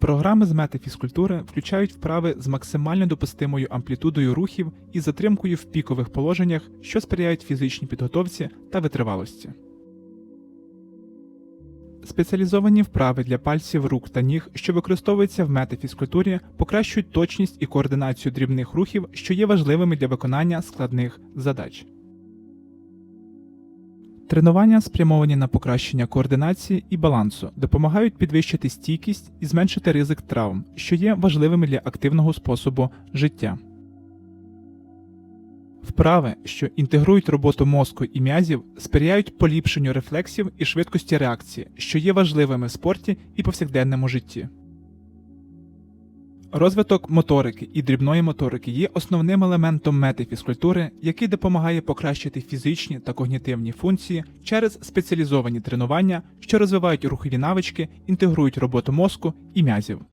Програми з метафізкультури включають вправи з максимально допустимою амплітудою рухів і затримкою в пікових положеннях, що сприяють фізичній підготовці та витривалості. Спеціалізовані вправи для пальців рук та ніг, що використовуються в метафізкультурі, покращують точність і координацію дрібних рухів, що є важливими для виконання складних задач. Тренування, спрямовані на покращення координації і балансу, допомагають підвищити стійкість і зменшити ризик травм, що є важливими для активного способу життя. Вправи, що інтегрують роботу мозку і м'язів, сприяють поліпшенню рефлексів і швидкості реакції, що є важливими в спорті і повсякденному житті. Розвиток моторики і дрібної моторики є основним елементом метафізкультури, який допомагає покращити фізичні та когнітивні функції через спеціалізовані тренування, що розвивають рухові навички, інтегрують роботу мозку і м'язів.